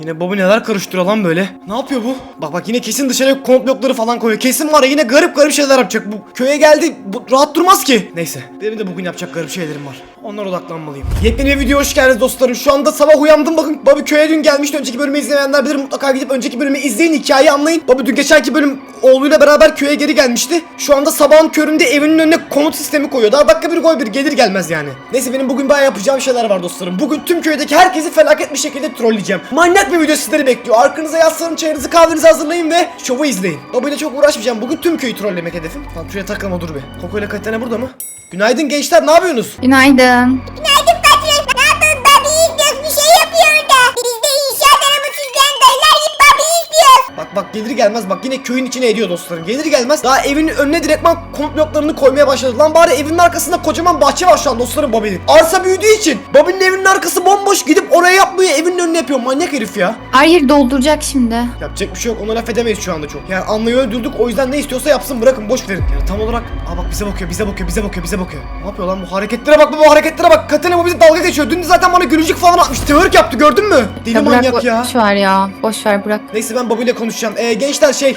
Yine baba neler karıştırıyor lan böyle? Ne yapıyor bu? Bak bak yine kesin dışarıya komp blokları falan koyuyor. Kesin var ya yine garip garip şeyler yapacak. Bu köye geldi bu, rahat durmaz ki. Neyse benim de bugün yapacak garip şeylerim var. Onlara odaklanmalıyım. Yepyeni bir video hoş geldiniz dostlarım. Şu anda sabah uyandım bakın. Baba köye dün gelmişti. Önceki bölümü izlemeyenler bilir. Mutlaka gidip önceki bölümü izleyin. Hikayeyi anlayın. Baba dün geçenki bölüm oğluyla beraber köye geri gelmişti. Şu anda sabahın köründe evinin önüne komut sistemi koyuyor. Daha dakika bir gol bir gelir gelmez yani. Neyse benim bugün bayağı yapacağım şeyler var dostlarım. Bugün tüm köydeki herkesi felaket bir şekilde trolleyeceğim. Manyak bir video sizleri bekliyor. Arkanıza yaslanın, çayınızı kahvenizi hazırlayın ve şovu izleyin. Babayla çok uğraşmayacağım. Bugün tüm köyü trollemek hedefim. Tamam şuraya takılma dur be. Koko ile Katerina burada mı? Günaydın gençler ne yapıyorsunuz? Günaydın. Günaydın patron. Ne yapıyorsun? Babi izliyoruz. Bir şey yapıyor da. Biz de inşaat arabası izleyen dayılar gibi babi izliyoruz. Bak bak gelir gelmez bak yine köyün içine ediyor dostlarım. Gelir gelmez daha evinin önüne direktman komut bloklarını koymaya başladı. Lan bari evinin arkasında kocaman bahçe var şu an dostlarım Bobby'nin. Arsa büyüdüğü için Bobby'nin evinin arkası bomboş gidip oraya yapmıyor evinin önüne yapıyor. Manyak herif ya. Yeri dolduracak şimdi. Yapacak bir şey yok ona laf edemeyiz şu anda çok. Yani anlayı öldürdük o yüzden ne istiyorsa yapsın bırakın boş verin. Yani tam olarak aa bak bize bakıyor bize bakıyor bize bakıyor bize bakıyor. Ne yapıyor lan bu hareketlere bak bu hareketlere bak. Katerina bu bize dalga geçiyor. Dün de zaten bana gülücük falan atmış. Twerk yaptı gördün mü? Deli Ya bırak manyak ya. boş ver ya. Boş ver bırak. Neyse ben Bobby ile konuşacağım. Ee, gençler şey...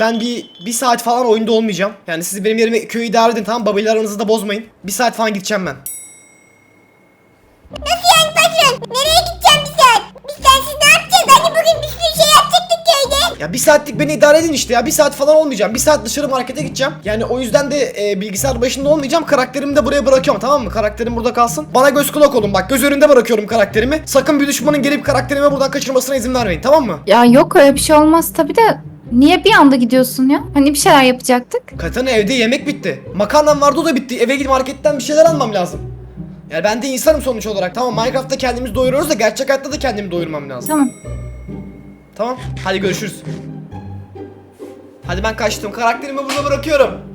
Ben bir, bir saat falan oyunda olmayacağım. Yani siz benim yerime köyü idare edin tamam Bobby ile aranızı da bozmayın. Bir saat falan gideceğim ben. Nereye gideceğim bir saat? Biz sensiz ne yapacağız? Hani bugün bir sürü şey yapacaktık köyde. Ya bir saatlik beni idare edin işte ya. Bir saat falan olmayacağım. Bir saat dışarı markete gideceğim. Yani o yüzden de e, bilgisayar başında olmayacağım. Karakterimi de buraya bırakıyorum tamam mı? Karakterim burada kalsın. Bana göz kulak olun bak. Göz önünde bırakıyorum karakterimi. Sakın bir düşmanın gelip karakterimi buradan kaçırmasına izin vermeyin tamam mı? Ya yok öyle bir şey olmaz tabi de. Niye bir anda gidiyorsun ya? Hani bir şeyler yapacaktık. Katana evde yemek bitti. Makarnam vardı o da bitti. Eve gidip marketten bir şeyler almam lazım. Yani ben de insanım sonuç olarak. Tamam Minecraft'ta kendimizi doyuruyoruz da gerçek hayatta da kendimi doyurmam lazım. Tamam. Tamam. Hadi görüşürüz. Hadi ben kaçtım. Karakterimi burada bırakıyorum.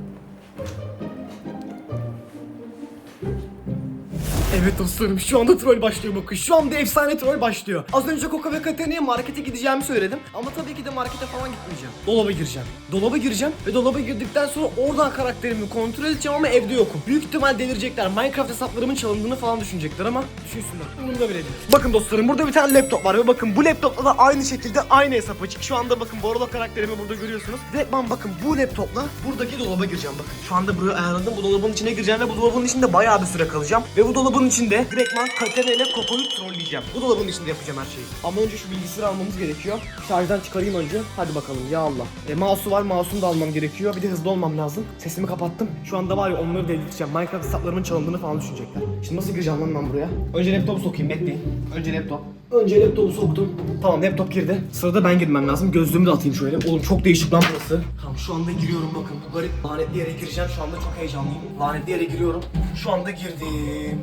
Evet dostlarım şu anda troll başlıyor bakın. Şu anda efsane troll başlıyor. Az önce Coca ve Katarina'ya markete gideceğimi söyledim. Ama tabii ki de markete falan gitmeyeceğim. Dolaba gireceğim. Dolaba gireceğim ve dolaba girdikten sonra oradan karakterimi kontrol edeceğim ama evde yokum. Büyük ihtimal delirecekler. Minecraft hesaplarımın çalındığını falan düşünecekler ama Düşünsünler. Umurumda bile değil. Bakın dostlarım burada bir tane laptop var ve bakın bu laptopla da aynı şekilde aynı hesap açık. Şu anda bakın Borolo karakterimi burada görüyorsunuz. Direktman bakın bu laptopla buradaki dolaba gireceğim. Bakın Şu anda buraya ayarladım. Bu dolabın içine gireceğim ve bu dolabın içinde bayağı bir süre kalacağım. Ve bu dolabın içinde direktman Katerina ile Koko'yu trolleyeceğim. Bu dolabın içinde yapacağım her şeyi. Ama önce şu bilgisayarı almamız gerekiyor. Şarjdan çıkarayım önce. Hadi bakalım ya Allah. E, Mouse'u var mouse'unu da almam gerekiyor. Bir de hızlı olmam lazım. Sesimi kapattım. Şu anda var ya onları delirteceğim. Minecraft hesaplarımın çalındığını falan düşünecekler. Şimdi nasıl gireceğim lan ben buraya? Önce laptopu sokayım bekleyin. Önce laptop Önce laptopu soktum. Tamam laptop girdi. Sırada ben girmem lazım. Gözlüğümü de atayım şöyle. Oğlum çok değişik lan burası. Tamam şu anda giriyorum bakın. Bu garip lanetli yere gireceğim. Şu anda çok heyecanlıyım. Lanetli yere giriyorum. Şu anda girdim.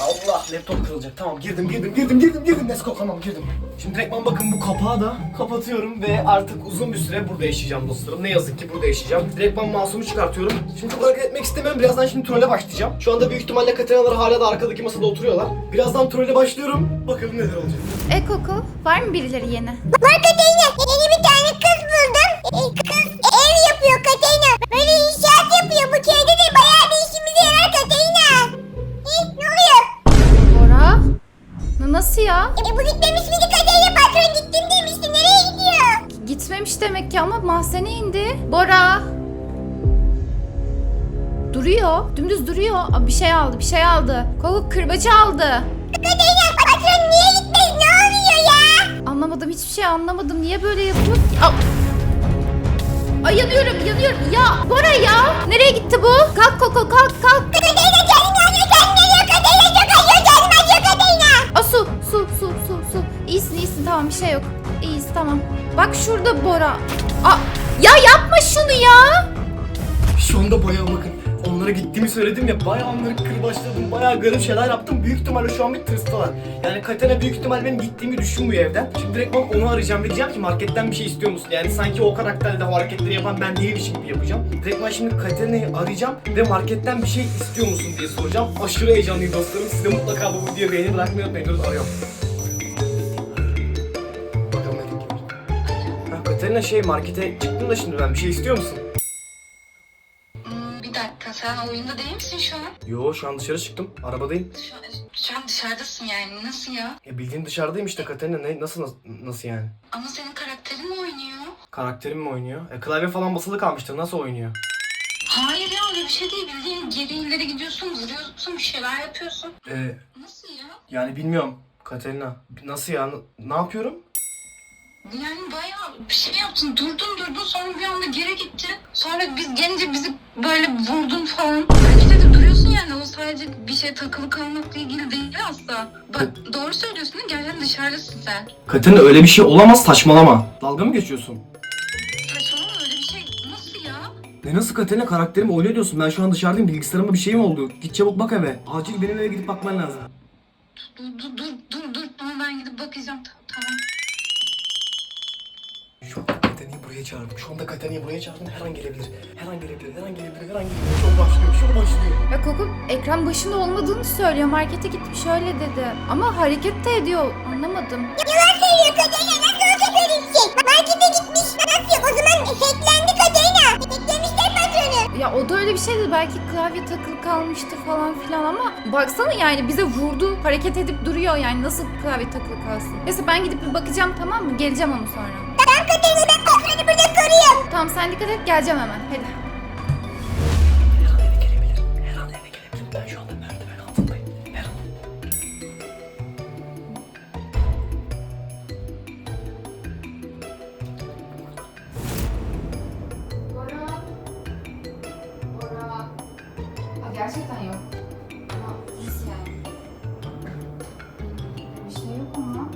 Allah laptop kırılacak. Tamam girdim girdim girdim girdim girdim. Let's go tamam girdim. Şimdi direktman bakın bu kapağı da kapatıyorum ve artık uzun bir süre burada yaşayacağım dostlarım. Ne yazık ki burada yaşayacağım. Direktman mouse'umu çıkartıyorum. Şimdi çok hareket etmek istemiyorum. Birazdan şimdi trolle başlayacağım. Şu anda büyük ihtimalle Katerinalar hala da arkadaki masada oturuyorlar. Birazdan trolle başlıyorum. Bakalım neler olacak. E Koko var mı birileri yeni? Var Katerina. Yeni bir tane kız buldum. E, kız ev yapıyor Katerina. Böyle inşaat yapıyor. Bu köyde de bayağı bir işimize yarar Katerina. E, ne oluyor? Bora? N- Nasıl ya? E, bu gitmemiş miydi Katerina? Patron gittim demişti. Nereye gidiyor? Gitmemiş demek ki ama mahzene indi. Bora! Duruyor. Dümdüz duruyor. Aa, bir şey aldı, bir şey aldı. Koko kırbacı aldı. Hiçbir şey anlamadım. Niye böyle yapıyor ki? Aa! Ay yanıyorum, yanıyorum. Ya Bora ya! Nereye gitti bu? Kalk Koko, kalk, kalk. Aa, su, su, su, su, su. İyisin, iyisin. Tamam, bir şey yok. İyiyiz, tamam. Bak şurada Bora. Aa, ya yapma şunu ya! Şu anda bayağı bakın. Onlara gittiğimi söyledim ya bayağı onları kırbaçladım. Bayağı garip şeyler yaptım. Büyük ihtimalle şu an bir tırstılar. Yani Katana büyük ihtimal benim gittiğimi düşünmüyor evden. Şimdi direkt ben onu arayacağım ve diyeceğim ki marketten bir şey istiyor musun? Yani sanki o karakterle o hareketleri yapan ben değilmiş gibi yapacağım. Direkt ben şimdi Katana'yı arayacağım ve marketten bir şey istiyor musun diye soracağım. Aşırı heyecanlıyım dostlarım. Siz de mutlaka bu videoyu beğeni bırakmayı unutmayın. Dur arıyorum. Bakalım ne Katerina şey markete çıktım da şimdi ben bir şey istiyor musun? Sen oyunda değil misin şu an? Yo şu an dışarı çıktım. Arabadayım. Şu şu an dışarıdasın yani. Nasıl ya? Ya bildiğin dışarıdayım işte Katerina. Ne, nasıl, nasıl yani? Ama senin karakterin mi oynuyor? Karakterim mi oynuyor? E, klavye falan basılı kalmıştır. Nasıl oynuyor? Hayır ya öyle bir şey değil. Bildiğin geri ileri gidiyorsun, vuruyorsun, bir şeyler yapıyorsun. E, Nasıl ya? yani bilmiyorum Katerina. Nasıl ya? N- Ne yapıyorum? Yani bayağı bir şey yaptın. Durdun durdun sonra bir anda geri gitti. Sonra biz gelince bizi böyle vurdun falan. Hareket edip duruyorsun yani. O sadece bir şey takılı kalmakla ilgili değil asla. Bak doğru söylüyorsun değil mi? Gerçekten dışarıdasın sen. Katerina öyle bir şey olamaz saçmalama. Dalga mı geçiyorsun? Saçmalama öyle bir şey. Nasıl ya? Ne nasıl Katerina karakterimi oynuyor diyorsun? Ben şu an dışarıdayım. Bilgisayarıma bir şey mi oldu? Git çabuk bak eve. Acil benim eve gidip bakman lazım. Dur dur dur dur dur. Ama ben gidip bakacağım. Ta- Tamam. Şu anda Katerina'yı buraya çağırdım. Şu anda Katerina'yı buraya çağırdım. Her an gelebilir. Her an gelebilir. Her an gelebilir. Her an gelebilir. Şov başlıyor. Şov başlıyor. Ya Koko ekran başında olmadığını söylüyor. Markete gitmiş öyle dedi. Ama hareket de ediyor. Anlamadım. Yalan söylüyor Katerina. Nasıl olacak öyle bir şey? Markete gitmiş. Nasıl yok? O zaman hacklendi Katerina. Hacklemişler patronu. Ya o da öyle bir şeydi. Belki klavye takılı kalmıştır falan filan ama baksana yani bize vurdu. Hareket edip duruyor yani nasıl klavye takılı kalsın. Neyse ben gidip bir bakacağım tamam mı? Geleceğim onu sonra. Tamam Katerina Tamam sen dikkat et geleceğim hemen. Hadi. Her an eve gelebilir. Her an eve gelebilir. Ben şu anda merdiven altındayım. Her an. Bora. Bora. Aa, gerçekten yok. Ama nasıl yani? Bir şey yok ama.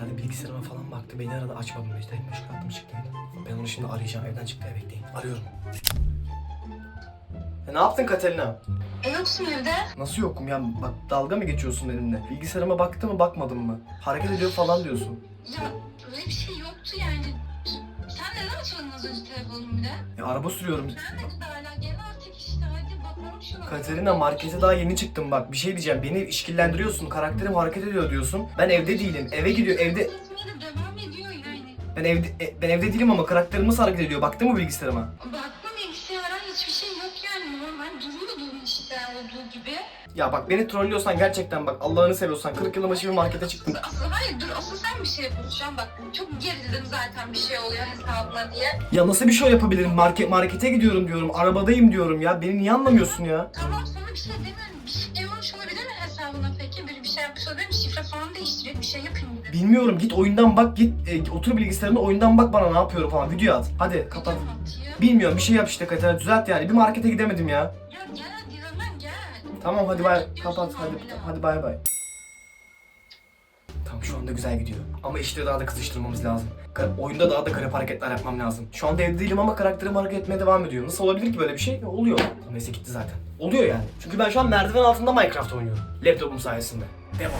Herhalde bilgisayarıma falan baktı. Beni aradı. Açmadım işte. Meşgul attım çıktım. Ben onu şimdi arayacağım. Evden çıktı. eve Bekleyin. Arıyorum. E, ne yaptın Katerina? E yoksun evde. Nasıl yokum ya? Bak dalga mı geçiyorsun benimle? Bilgisayarıma baktı mı bakmadın mı? Hareket ediyor falan diyorsun. Ya öyle bir şey yoktu yani. Sen neden açmadın az önce telefonumu bir de? Ya araba sürüyorum. Sen de Katerina markete daha yeni çıktım bak. Bir şey diyeceğim. Beni işkillendiriyorsun. Karakterim hareket ediyor diyorsun. Ben evde değilim. Eve gidiyor. Evde devam ediyor yani. ben evde e, ben evde değilim ama karakterim nasıl hareket ediyor? Baktın mı bilgisayarıma? Baktım bilgisayara hiçbir şey yok yani. Normal duruyordu işte olduğu gibi. Ya bak beni trollüyorsan gerçekten bak Allah'ını seviyorsan 40 yılın başı bir markete çıktım. Asıl hayır dur asıl bir şey an bak. Çok gerildim zaten bir şey oluyor hesabına diye. Ya nasıl bir şey yapabilirim? Market markete gidiyorum diyorum. Arabadayım diyorum ya. Beni niye anlamıyorsun ya? Tamam sana bir şey demiyorum. Bir şey olmuş olabilir mi hesabına peki? Biri bir şey yapmış olabilir mi? Şifre falan değiştirip bir şey yapayım dedim. Bilmiyorum git oyundan bak git e, otur bilgisayarında oyundan bak bana ne yapıyorum falan video at. Hadi kapat. Bilmiyorum bir şey yap işte Katerina düzelt yani. Bir markete gidemedim ya. Ya gel hadi hemen gel. Tamam hadi bay kapat hadi hadi bay bay. Tamam şu anda güzel gidiyor. Ama işte daha da kızıştırmamız lazım. Ka- oyunda daha da garip hareketler yapmam lazım. Şu anda evde değilim ama karakterim hareket etmeye devam ediyor. Nasıl olabilir ki böyle bir şey? Ya, oluyor. Neyse gitti zaten. Oluyor yani. Çünkü ben şu an merdiven altında Minecraft oynuyorum. Laptopum sayesinde. Devam.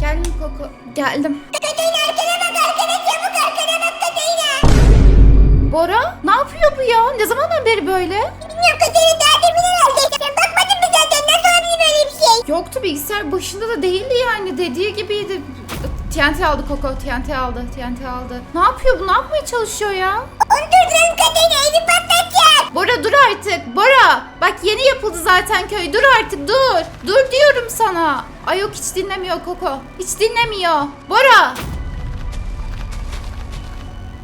Geldim Koko. Geldim. Bak bak. Bora ne yapıyor bu ya? Ne zamandan beri böyle? Bilmiyorum Katerina demin herhalde. Sen bakmadın Yoktu bilgisayar başında da değildi yani dediği gibiydi. TNT aldı Koko TNT aldı TNT aldı. Ne yapıyor bu ne yapmaya çalışıyor ya? Durdurun Katerina evi patlatacak. Bora dur artık Bora. Bak yeni yapıldı zaten köy dur artık dur. Dur diyorum sana. Ay yok hiç dinlemiyor Koko. Hiç dinlemiyor. Bora.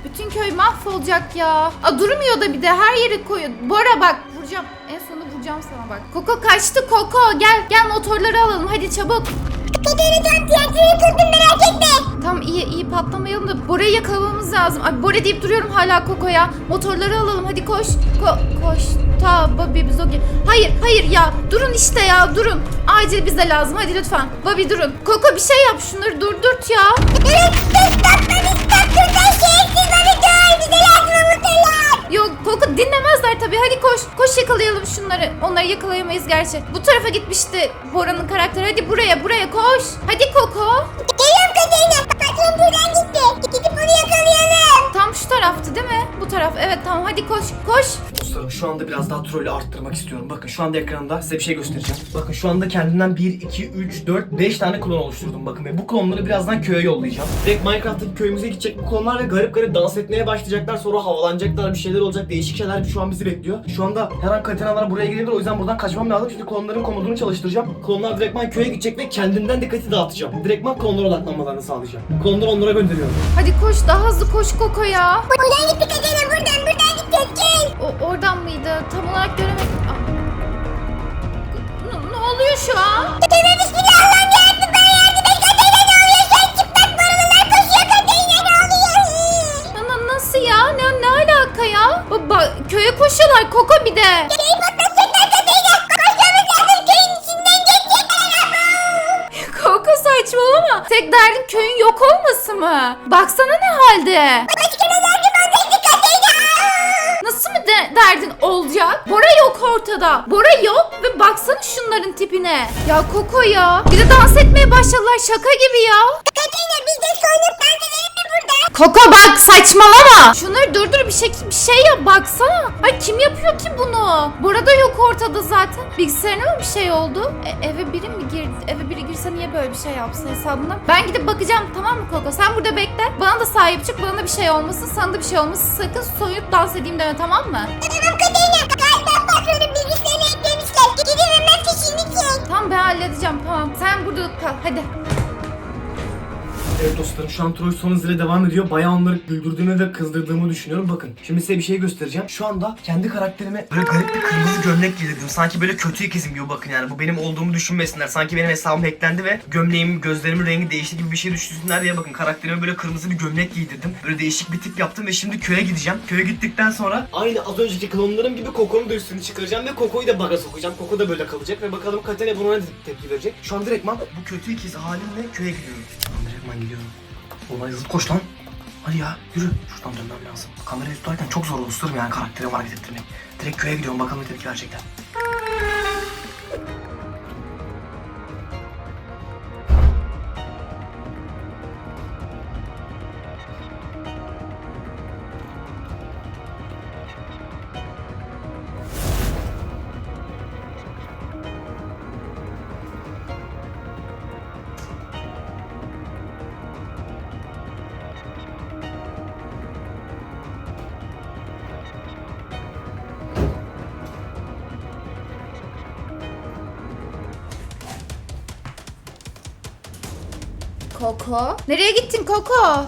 Bütün köy mahvolacak ya. A durmuyor da bir de her yeri koyuyor. Bora bak vuracağım. En sonunda vuracağım sana bak. Koko kaçtı Koko. Gel gel motorları alalım hadi çabuk. Tam tiyatroyu kurdum merak etme. Tam iyi iyi patlamayalım da Bora'yı yakalamamız lazım. Ay Bora deyip duruyorum hala Koko'ya. Motorları alalım hadi koş. Ko koş. Ta Bobby Zogi. Hayır hayır ya durun işte ya durun. Acil bize lazım hadi lütfen. Bobby durun. Koko bir şey yap şunları durdurt ya. Evet dur patlamış patlamış şerefsiz bana hadi koş. Koş yakalayalım şunları. Onları yakalayamayız gerçi. Bu tarafa gitmişti Bora'nın karakteri. Hadi buraya buraya koş. Hadi Koko. Şu taraftı değil mi? Bu taraf. Evet tamam hadi koş. Koş. Dostlarım şu anda biraz daha trolü arttırmak istiyorum. Bakın şu anda ekranda size bir şey göstereceğim. Bakın şu anda kendimden 1, 2, 3, 4, 5 tane klon oluşturdum bakın. Ve bu klonları birazdan köye yollayacağım. Direkt Minecraft'taki köyümüze gidecek bu klonlar ve garip garip dans etmeye başlayacaklar. Sonra havalanacaklar bir şeyler olacak. Değişik şeyler şu an bizi bekliyor. Şu anda her an katenalar buraya gelebilir. O yüzden buradan kaçmam lazım. Şimdi klonların komutunu çalıştıracağım. Klonlar direktman köye gidecek ve kendimden dikkati dağıtacağım. Direktman klonlara odaklanmalarını sağlayacağım. Klonları onlara gönderiyorum. Hadi koş daha hızlı koş Koko ya. Buradan gitti Katerina buradan buradan gitti. Gel. O oradan mıydı? Tam olarak göremedim. Aa. Ne, ne oluyor şu an? Katerina bismillah Allah'ım yardım ben yardım et ne oluyor sen çıplak paralılar koşuyor Katerina ne oluyor? Na- nasıl ya? Ne, ne alaka ya? Baba köye koşuyorlar Koko bir de. Köyü patlatacaklar Katerina. Koşmamız lazım köyün içinden geçecekler. Koko saçmalama. Tek derdin köyün yok olması mı? Baksana ne halde. Derdin olacak? Bora yok ortada. Bora yok ve baksana şunların tipine. Ya Koko ya. Bir de dans etmeye başladılar şaka gibi ya. Katerina biz de soyunup dans edelim? Koko bak saçmalama. Şunları durdur bir şey bir şey yap baksana. Ay kim yapıyor ki bunu? Bora da yok ortada zaten. Bilgisayarına mı bir şey oldu? E, eve biri mi girdi? Eve biri girse niye böyle bir şey yapsın hesabına? Ben gidip bakacağım tamam mı Koko? Sen burada bekle. Bana da sahip çık. Bana da bir şey olmasın. Sana da bir şey olmasın. Sakın soyup dans edeyim deme tamam mı? Tamam Katerina. Galiba patronun bilgisayarına eklemişler. Gidip hemen fişini çek. Tamam ben halledeceğim tamam. Sen burada kal hadi. Evet dostlarım şu an troll son hızıyla devam ediyor. Bayağı onları güldürdüğümü ve kızdırdığımı düşünüyorum. Bakın şimdi size bir şey göstereceğim. Şu anda kendi karakterime böyle garip bir kırmızı gömlek giydirdim. Sanki böyle kötü ikizim gibi bakın yani. Bu benim olduğumu düşünmesinler. Sanki benim hesabım hacklendi ve gömleğim, gözlerimin rengi değişti gibi bir şey düşünsünler diye bakın karakterime böyle kırmızı bir gömlek giydirdim. Böyle değişik bir tip yaptım ve şimdi köye gideceğim. Köye gittikten sonra aynı az önceki klonlarım gibi Koko'nun da üstünü çıkaracağım ve Koko'yu da baga sokacağım. Koko da böyle kalacak ve bakalım Katene buna ne tepki verecek. Şu an direktman bu kötü ikiz halimle köye gidiyorum. Direktman gidiyorum. Olay hızlı koş lan. Hadi ya yürü. Şuradan dönmem lazım. Kamerayı tutarken çok zor dostlarım yani karakterimi hareket ettirmek. Direkt köye gidiyorum bakalım ne tepki verecekler. Koko. Nereye gittin Koko?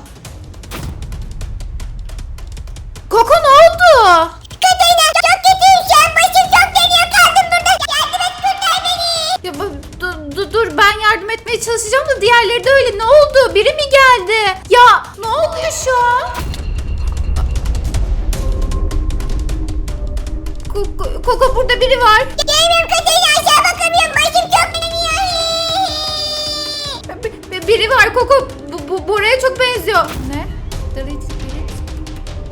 Koko ne oldu? Katerina çok kötüyüm şu an. Başım çok dönüyor. Kaldım burada. Yardım et kurtar beni. Ya, bu- dur, dur, dur ben yardım etmeye çalışacağım da diğerleri de öyle. Ne oldu? Biri mi geldi? Ya ne oluyor şu an? Koko, Koko burada biri var. Gelmiyorum Katerina biri var Koko. Bu, bu Bora'ya çok benziyor. Ne? Delete, delete.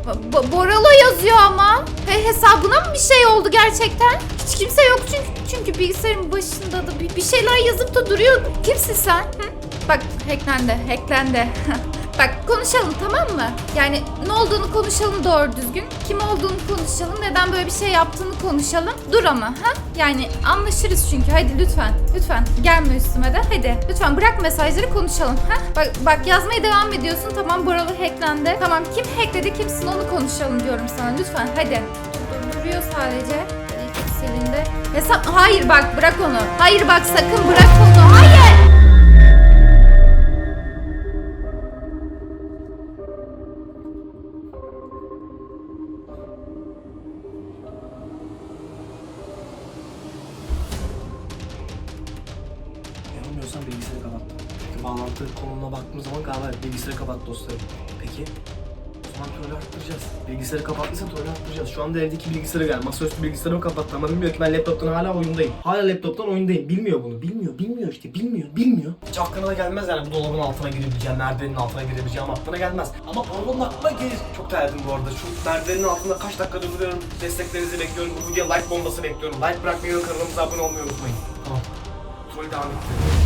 Bo- Bo- Boralo yazıyor ama. He, hesabına mı bir şey oldu gerçekten? Hiç kimse yok çünkü çünkü bilgisayarın başında da bir, bir şeyler yazıp da duruyor. Kimsin sen? Hı? Bak hacklendi, hacklendi. Bak konuşalım tamam mı? Yani ne olduğunu konuşalım doğru düzgün. Kim olduğunu konuşalım. Neden böyle bir şey yaptığını konuşalım. Dur ama ha? Yani anlaşırız çünkü. Hadi lütfen. Lütfen gelme üstüme de. Hadi lütfen bırak mesajları konuşalım. Ha? Bak bak yazmaya devam ediyorsun. Tamam buralı hacklendi. Tamam kim hackledi kimsin onu konuşalım diyorum sana. Lütfen hadi. Dur- Duruyor sadece. Hadi, Silindi. Hesap hayır bak bırak onu. Hayır bak sakın bırak onu. Hayır. Trolü arttıracağız. Şu anda evdeki bilgisayarı gel. Masaüstü bilgisayarımı kapattı ama bilmiyor ki ben laptoptan hala oyundayım. Hala laptoptan oyundayım. Bilmiyor bunu. Bilmiyor. Bilmiyor işte. Bilmiyor. Bilmiyor. Hiç aklına da gelmez yani bu dolabın altına girebileceğim, merdivenin altına girebileceğim aklına gelmez. Ama Pardon'un aklına gelir. Çok terledim bu arada. Şu merdivenin altında kaç dakikadır duruyorum. Desteklerinizi bekliyorum. Bu videoya like bombası bekliyorum. Like bırakmayı ve kanalımıza abone olmayı unutmayın kontrol.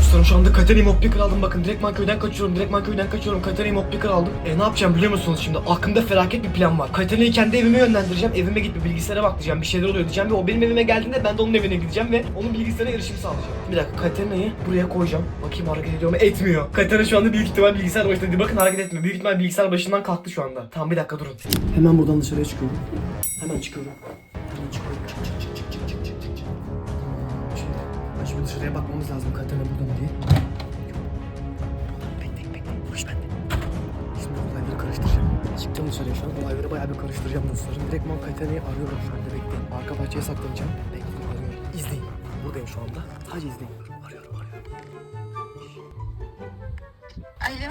Ustam şu anda Kateri Moppicker aldım bakın. Direktman köyden kaçıyorum. Direktman köyden kaçıyorum. Kateri Moppicker aldım. E ne yapacağım biliyor musunuz şimdi? Aklımda felaket bir plan var. Kateri'yi kendi evime yönlendireceğim. Evime git bir bilgisayara bak. Bir şeyler oluyor diyeceğim. Ve o benim evime geldiğinde ben de onun evine gideceğim. Ve onun bilgisayara erişim sağlayacağım. Bir dakika Katerina'yı buraya koyacağım. Bakayım hareket ediyor mu? Etmiyor. Katerina şu anda büyük ihtimal bilgisayar başında değil. Bakın hareket etmiyor. Büyük ihtimal bilgisayar başından kalktı şu anda. Tamam bir dakika durun. Hemen buradan dışarıya çıkıyorum. Hemen çıkıyorum. Hemen çıkıyorum. Çık çık çık. Şimdi dışarıya bakmamız lazım Katerina burada mı diye. Bekle bekle. Bu iş bende. Şimdi olayları karıştıracağım. Çıktım dışarıya şu an. Olayları bayağı bir karıştıracağım dostlarım. Direktman Katerina'yı arıyorum şu anda bekleyin. Arka bahçeye saklanacağım. Bekleyin arıyorum. İzleyin. Buradayım şu anda. Sadece izleyin. Arıyorum arıyorum. Alo.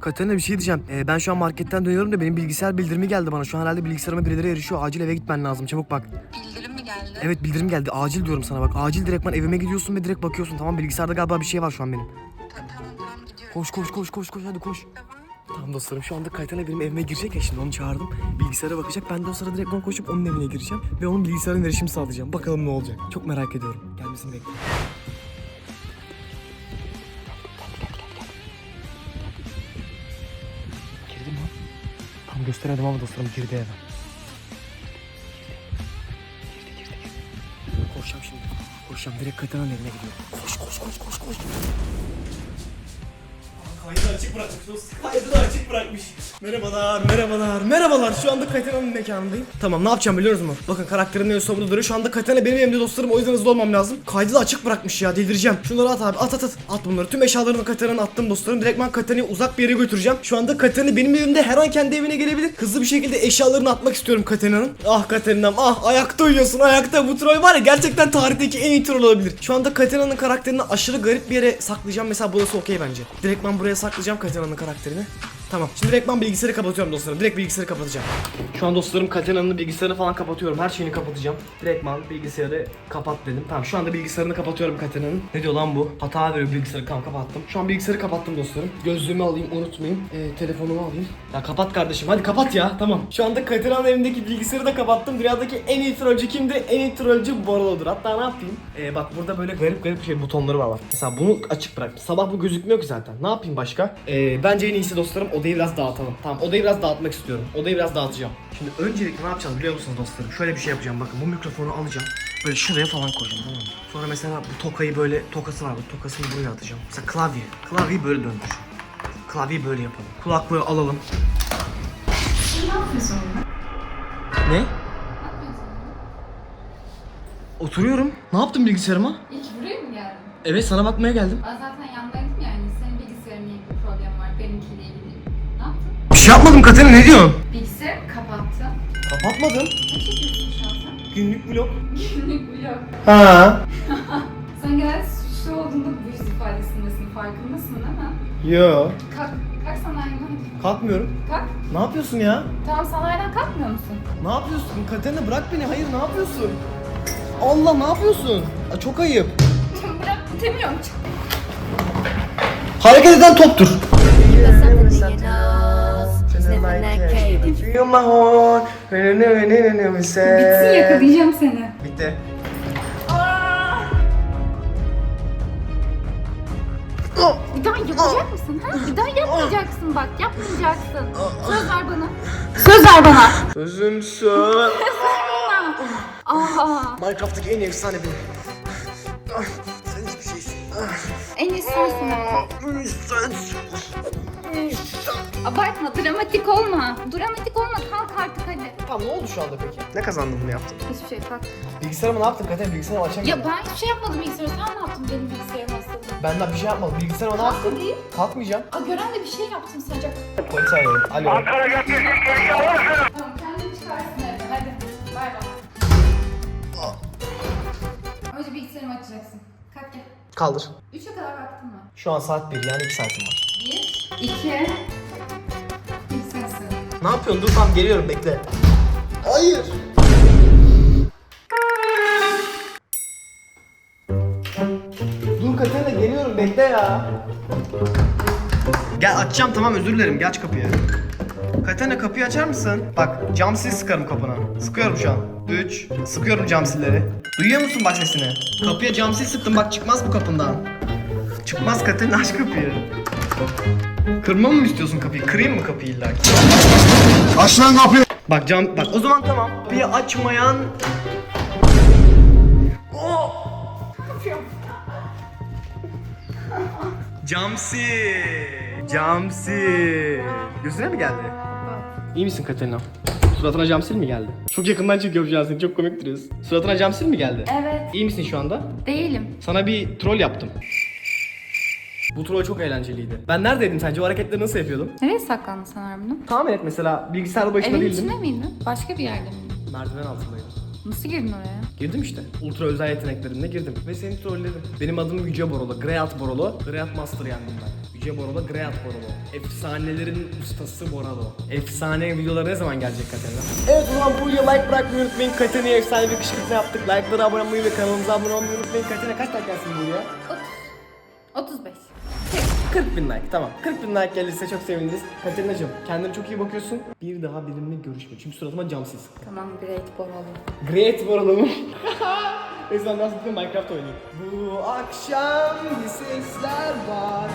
Katerina bir şey diyeceğim. Ee, ben şu an marketten dönüyorum da benim bilgisayar bildirimi geldi bana. Şu an herhalde bilgisayarıma birileri erişiyor. Acil eve gitmen lazım. Çabuk bak. Bildirim geldi? Evet bildirim geldi. Acil diyorum sana bak. Acil direktman evime gidiyorsun ve direkt bakıyorsun. Tamam bilgisayarda galiba bir şey var şu an benim. Ta- tamam tamam gidiyorum. Koş koş koş koş koş hadi koş. Tamam. Tamam dostlarım şu anda Kaytan'a benim evime girecek ya şimdi onu çağırdım. Bilgisayara bakacak. Ben de o sırada direkt koşup onun evine gireceğim. Ve onun bilgisayarına erişim sağlayacağım. Bakalım ne olacak. Çok merak ediyorum. Gelmesini bekliyorum. Girdi mi? Tam gösteremedim ama dostlarım girdi eve. Koşacağım direkt Kaytan'ın evine gidiyorum. Koş koş koş koş koş. Kaydı açık bırakmış Kaydı da açık bırakmış. Merhabalar, merhabalar, merhabalar. Şu anda Katena'nın mekanındayım. Tamam ne yapacağım biliyor musunuz? Bakın karakterimin en sonunda duruyor. Şu anda Katena benim evimde dostlarım. O yüzden hızlı olmam lazım. Kaydı da açık bırakmış ya delireceğim. Şunları at abi at at at. At bunları. Tüm eşyalarını Katena'nın attım dostlarım. Direktman Katena'yı uzak bir yere götüreceğim. Şu anda Katena benim evimde her an kendi evine gelebilir. Hızlı bir şekilde eşyalarını atmak istiyorum Katena'nın. Ah Katena'm ah ayakta uyuyorsun ayakta. Bu troll var ya gerçekten tarihteki en iyi troll olabilir. Şu anda Katena'nın karakterini aşırı garip bir yere saklayacağım. Mesela burası okey bence. Direktman buraya saklayacağım Katena'nın karakterini. Tamam. Şimdi direkt ben bilgisayarı kapatıyorum dostlarım. Direkt bilgisayarı kapatacağım. Şu an dostlarım Katena'nın bilgisayarını falan kapatıyorum. Her şeyini kapatacağım. Direktman bilgisayarı kapat dedim. Tamam şu anda bilgisayarını kapatıyorum Katena'nın. Ne diyor lan bu? Hata veriyor bilgisayarı. Tamam kapattım. Şu an bilgisayarı kapattım dostlarım. Gözlüğümü alayım unutmayayım. Ee, telefonumu alayım. Ya kapat kardeşim hadi kapat ya. Tamam. Şu anda Katena'nın evindeki bilgisayarı da kapattım. Dünyadaki en iyi trollcü kimdi? En iyi trollcü Boralo'dur. Hatta ne yapayım? Ee, bak burada böyle garip garip şey butonları var bak. Mesela bunu açık bıraktım. Sabah bu gözükmüyor ki zaten. Ne yapayım başka? Ee, bence en iyisi dostlarım odayı biraz dağıtalım. Tamam odayı biraz dağıtmak istiyorum. Odayı biraz dağıtacağım. Şimdi öncelikle ne yapacağız biliyor musunuz dostlarım? Şöyle bir şey yapacağım bakın bu mikrofonu alacağım. Böyle şuraya falan koyacağım tamam mı? Sonra mesela bu tokayı böyle tokası var bu tokasını buraya atacağım. Mesela klavye. Klavyeyi böyle döndür. Klavyeyi böyle yapalım. Kulaklığı alalım. Ne yapıyorsun orada? Ne? Oturuyorum. Ne yaptın bilgisayarıma? İlk buraya mı geldin? Evet sana bakmaya geldim. Ben zaten yandaydım yani. İlgili bir problem var. Benimkiyle ilgili. Ne yaptın? Bir şey yapmadım Katerina ne diyorsun? Bilgisayarı kapattın. Kapatmadım. Ne çekiyorsun şu an sen? Günlük vlog. Günlük vlog. Ha. Sen genelde suçlu olduğunda bu yüz ifadesindesin. Farkındasın değil mi? Yo. Kalk, kalk sanayiden hadi. Kalkmıyorum. Kalk. Ne yapıyorsun ya? Tamam sanayiden kalkmıyor musun? Ne yapıyorsun? Katerina bırak beni. Hayır ne yapıyorsun? Allah ne yapıyorsun? Aa, çok ayıp. Bırak demiyorum. Çık. Hareket eden toptur. Bitsin yakalayacağım seni. Bitti. Bir daha yapacak mısın? Ha? Bir daha yapmayacaksın bak. Yapmayacaksın. Söz ver bana. Söz ver bana. Sözüm söz. Aha. Minecraft'taki en efsane benim. Sen Abartma, dramatik olma. Dramatik olma, kalk artık hadi. Tamam ne oldu şu anda peki? Ne kazandın bunu yaptın? Hiçbir şey kalk. Bilgisayarıma ne yaptın Katerina? Bilgisayarımı açamıyorum. Ya ben hiçbir şey yapmadım bilgisayarı. Sen ne yaptın benim bilgisayarım aslında? Ben daha bir şey yapmadım. Bilgisayarıma ne yaptın? Hadi. Kalkmayacağım. Aa, gören de bir şey yaptım sanacak. Polis arıyorum. Alo. Tamam kendini çıkarsın evde. Hadi. Bay bay. Önce bilgisayarımı açacaksın. Kalk gel. Kaldır. Şu an saat 1 yani 2 saatim var. Bir, iki. Bir sensin. Ne yapıyorsun? Dur tamam geliyorum bekle. Hayır. Dur Katerina geliyorum bekle ya. Gel açacağım tamam özür dilerim gel aç kapıyı. Katerina kapıyı açar mısın? Bak cam sil sıkarım kapına. Sıkıyorum şu an. 3. Sıkıyorum cam silleri. Duyuyor musun bak sesini? Kapıya cam sil sıktım bak çıkmaz bu kapından. Çıkmaz Katerina aç kapıyı. Kırmamı mı istiyorsun kapıyı? Kırayım mı kapıyı illa ki? Aç lan kapıyı. Bak cam bak o zaman tamam. Kapıyı açmayan O Camsi. Camsi. Gözüne mi geldi? İyi misin Katerina? Suratına camsil mi geldi? Çok yakından çekiyorum şu an seni çok komik duruyorsun. Suratına camsil mi geldi? Evet. İyi misin şu anda? Değilim. Sana bir troll yaptım. Bu troll çok eğlenceliydi. Ben neredeydim sence? O hareketleri nasıl yapıyordum? Nereye saklandın sen harbiden? Tahmin et mesela bilgisayar başında Evin değildim. içinde miydin? Başka bir yerde miydin? Merdiven altındaydım. Nasıl girdin oraya? Girdim işte. Ultra özel yeteneklerimle girdim. Ve seni trolledim. Benim adım Yüce Borolo. Greyat Borolo. Greyat Master yendim ben. Yüce Borolo, Greyat Borolo. Efsanelerin ustası Borolo. Efsane videoları ne zaman gelecek Katerina? Evet o zaman bu videoya like bırakmayı unutmayın. Katerina'ya efsane bir kışkırtma yaptık. Like'lara abone olmayı ve kanalımıza abone olmayı unutmayın. Katerina kaç like gelsin bu videoya? 35. 40 bin like tamam. 40 bin like gelirse çok seviniriz. Katerina'cığım kendine çok iyi bakıyorsun. Bir daha benimle görüşme. Çünkü suratıma camsız. Tamam Great Boralo. Great? Neyse ben biraz Minecraft oynayayım. Bu akşam bir sesler var.